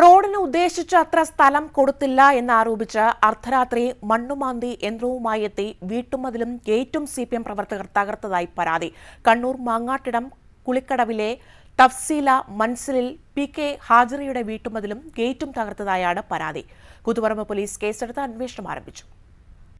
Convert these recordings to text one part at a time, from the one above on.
റോഡിന് ഉദ്ദേശിച്ച അത്ര സ്ഥലം കൊടുത്തില്ല എന്നാരോപിച്ച് അർദ്ധരാത്രി മണ്ണുമാന്തി യന്ത്രവുമായി എത്തി വീട്ടുമതിലും ഗേറ്റും സി പി എം പ്രവർത്തകർ തകർത്തതായി പരാതി. കണ്ണൂർ മാങ്ങാട്ടിടം കുളിക്കടവിലെ തഫ്സീല മൻസിലിൽ പി കെ ഹാജറിയുടെ വീട്ടുമതിലും ഗേറ്റും തകർത്തതായാണ് പരാതി. കുതുപറമ്പ് പോലീസ് കേസെടുത്ത് അന്വേഷണം ആരംഭിച്ചു.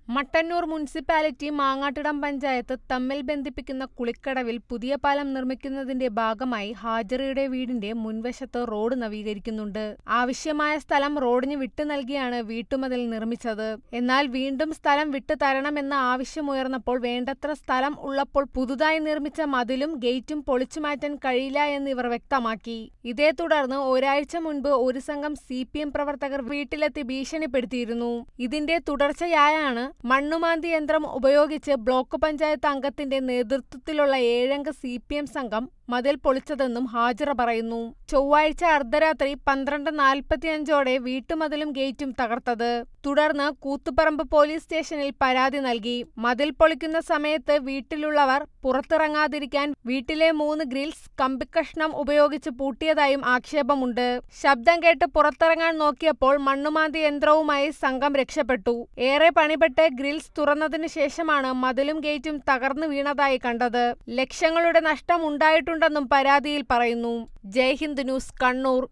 മട്ടന്നൂർ മുനിസിപ്പാലിറ്റി മാങ്ങാട്ടിടം പഞ്ചായത്ത് തമ്മിൽ ബന്ധിപ്പിക്കുന്ന കുളിക്കടവിൽ പുതിയ പാലം നിർമ്മിക്കുന്നതിന്റെ ഭാഗമായി ഹാജറയുടെ വീടിന്റെ മുൻവശത്ത് റോഡ് നവീകരിക്കുന്നുണ്ട്. ആവശ്യമായ സ്ഥലം റോഡിന് വിട്ടു നൽകിയാണ് വീട്ടുമതിൽ നിർമ്മിച്ചത്. എന്നാൽ വീണ്ടും സ്ഥലം വിട്ടു തരണമെന്ന ആവശ്യമുയർന്നപ്പോൾ വേണ്ടത്ര സ്ഥലം ഉള്ളപ്പോൾ പുതുതായി നിർമ്മിച്ച മതിലും ഗേറ്റും പൊളിച്ചു മാറ്റാൻ കഴിയില്ല എന്ന് ഇവർ വ്യക്തമാക്കി. ഇതേ തുടർന്ന് ഒരാഴ്ച മുൻപ് ഒരു സംഘം സി പ്രവർത്തകർ വീട്ടിലെത്തി ഭീഷണിപ്പെടുത്തിയിരുന്നു. ഇതിന്റെ തുടർച്ചയായാണ് മണ്ണുമാന്തി യന്ത്രം ഉപയോഗിച്ച് ബ്ലോക്ക് പഞ്ചായത്ത് അംഗത്തിന്റെ നേതൃത്വത്തിലുള്ള ഏഴംഗ സി പി എം സംഘം മതിൽ പൊളിച്ചതെന്നും ഹാജിറ പറയുന്നു. ചൊവ്വാഴ്ച അർദ്ധരാത്രി പന്ത്രണ്ട് നാൽപ്പത്തിയഞ്ചോടെ വീട്ടുമതിലും ഗേറ്റും തകർത്തത്. തുടർന്ന് കൂത്തുപറമ്പ് പോലീസ് സ്റ്റേഷനിൽ പരാതി നൽകി. മതിൽ പൊളിക്കുന്ന സമയത്ത് വീട്ടിലുള്ളവർ പുറത്തിറങ്ങാതിരിക്കാൻ വീട്ടിലെ മൂന്ന് ഗ്രിൽസ് കമ്പിക്കഷ്ണം ഉപയോഗിച്ച് പൂട്ടിയതായും ആക്ഷേപമുണ്ട്. ശബ്ദം കേട്ട് പുറത്തിറങ്ങാൻ നോക്കിയപ്പോൾ മണ്ണുമാന്തി യന്ത്രവുമായി സംഘം രക്ഷപ്പെട്ടു. ഏറെ പണിപ്പെട്ട് ഗ്രിൽസ് തുറന്നതിനു ശേഷമാണ് മതിലും ഗേറ്റും തകർന്നു വീണതായി കണ്ടത്. ലക്ഷങ്ങളുടെ നഷ്ടം ഉണ്ടായിട്ടുണ്ടെന്നും പരാതിയിൽ പറയുന്നു. ജയ്ഹിന്ദ് ന്യൂസ് കണ്ണൂർ.